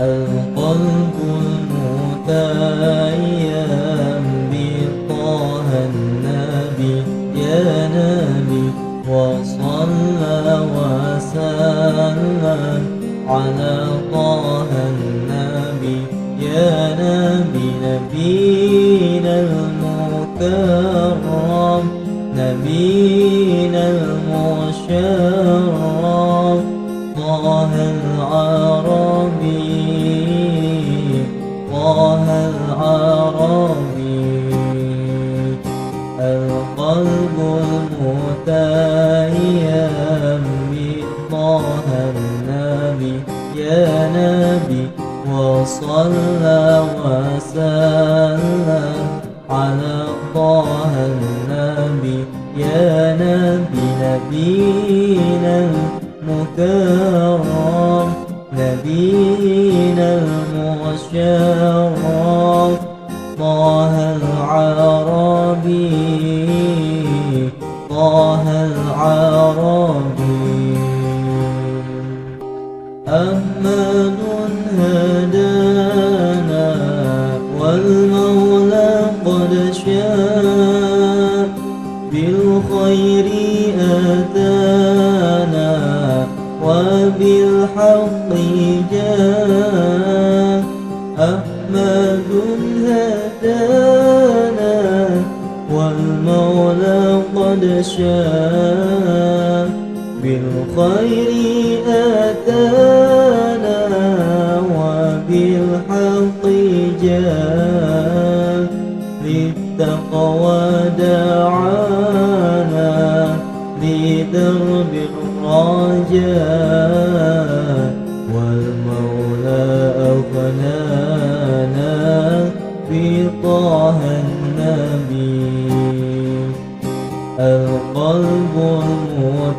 القلب المتيم بطه النبي يا نبي وصلى وسلم على طه النبي يا نبي نبينا المكرم نبينا المشرف طه العربي. طه العربي القلب المتيم بطه النبي يا نبي وصلى وسلم على طه النبي يا نبي نبينا المكرم نبينا المشرف بالخير أتانا وبالحق جاء للتقوى دعانا لدرب الرجاء والمولى أغنانا بطه النبي. القلب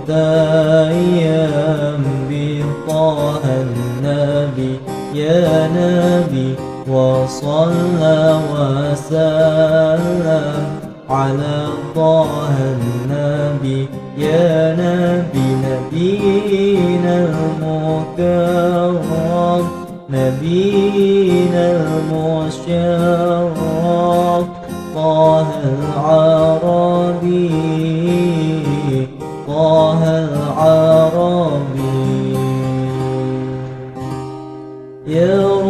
المتيم بطه النبي يا نبي وصلى وسلم على طه النبي يا نبي نبينا المكرم نبينا المشرف طه العربي. يا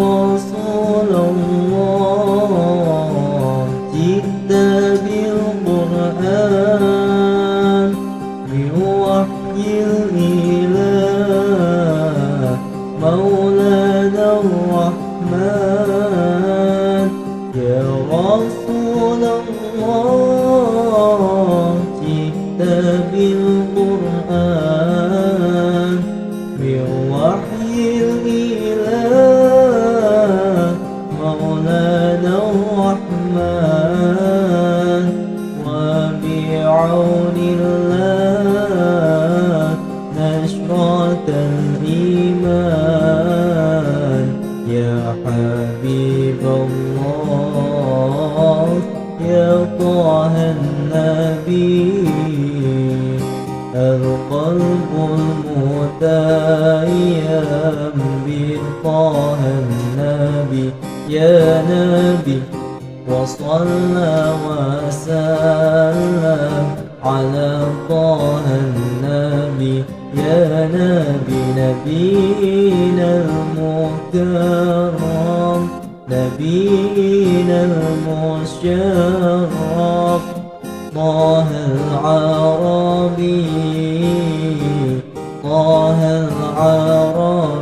الإيمان. يا حبيب الله يا طه النبي القلب المتيم بطه النبي. يا نبي وصلى وسلم على طه النبي. يا نبي نبينا المكرم نبينا المشرف طه العربي طه العربي.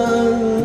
وسلم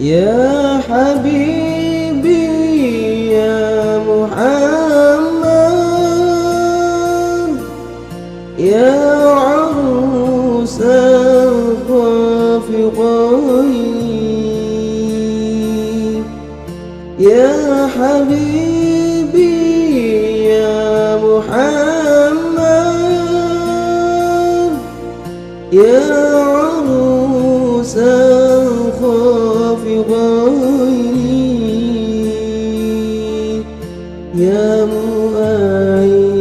يا حبيبي يا محمد يا عروس الخافقين يا حبيبي يا محمد يا ey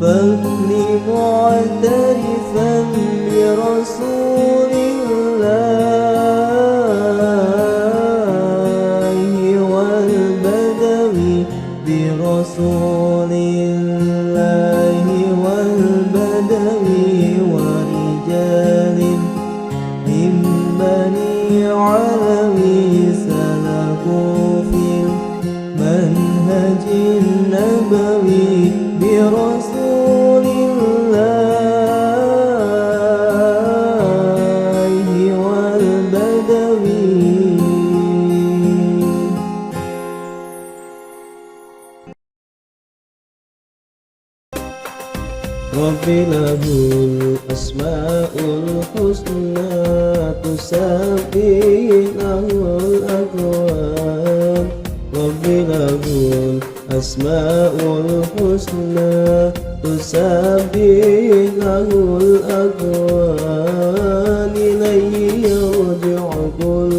من بحار فضل له الأسماء الحسنى تسبح له الأكوان. رب له الأسماء الحسنى تسبح له الأكوان. إليه يرجع كل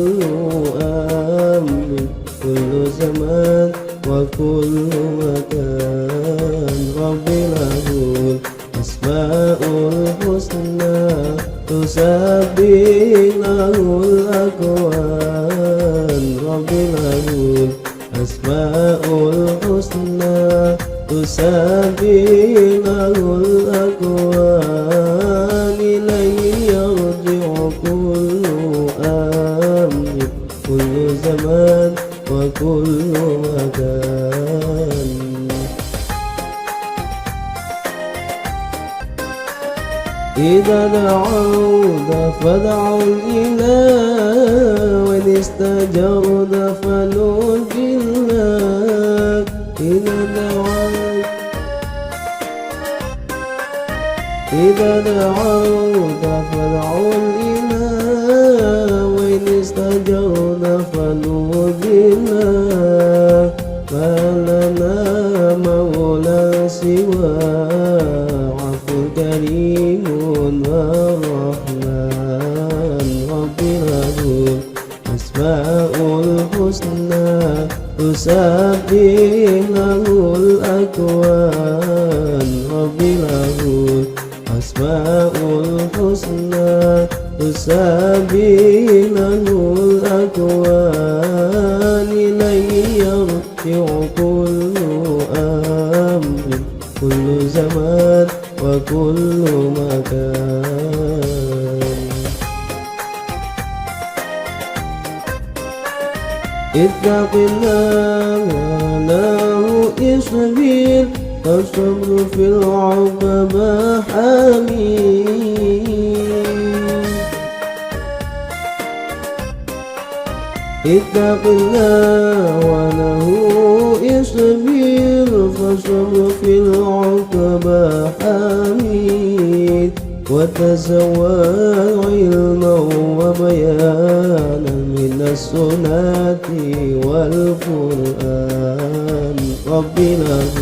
أمر كل زمان وكل مكان. رب له الحسنى تسبح إذا دعوت فادعوا الإله وإن استجرت فلوج الله إذا دعوت إذا دعوت فادعوا له الأسماء الحسنى تسبح له الأكوان رب له الأسماء الحسنى تسبح له الأكوان إليه يرجع كل أمر كل زمان وكل مكان اتق الله وله اصبر فالصبر في العقبى حميد اتق الله وله اصبر فالصبر في العقبى حميد وتزود علما وبيانا من السنة والقرآن. رب له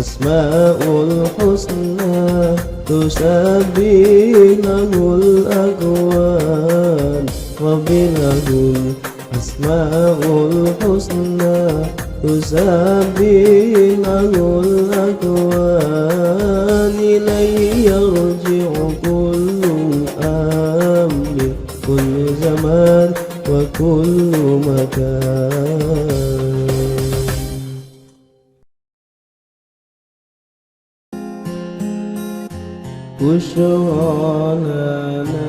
أسماء الحسنى تسبح له الأكوان. رب له الأسماء الحسنى تسبح له الأكوان. إليه وكل مكان بشرى لنا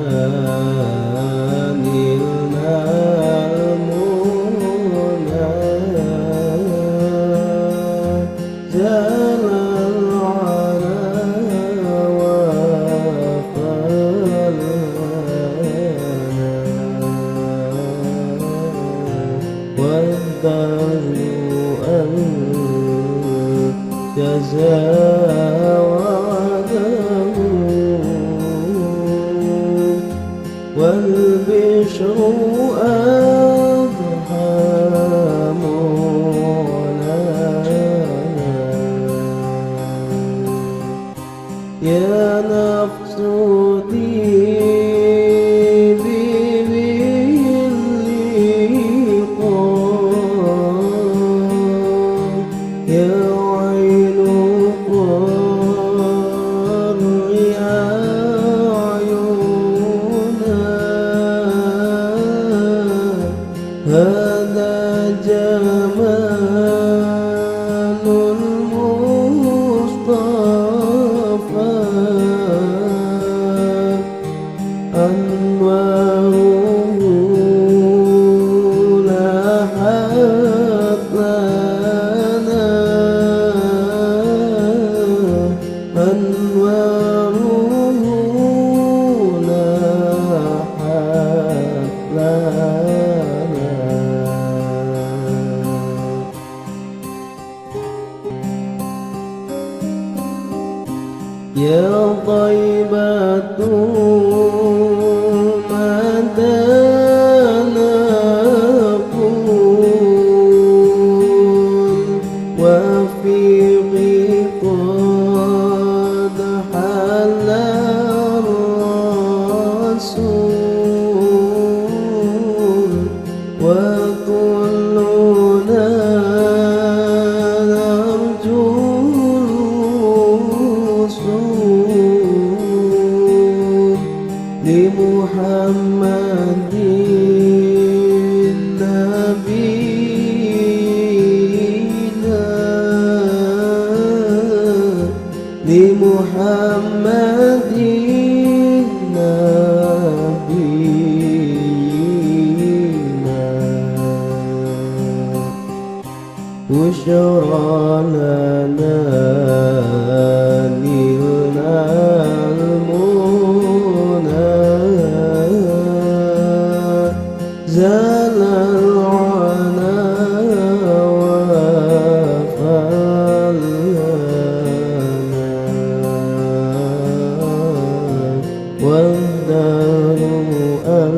يا نفس طيبي ذكرى لنا نلنا المنى زال العنا وفلنا والدار أن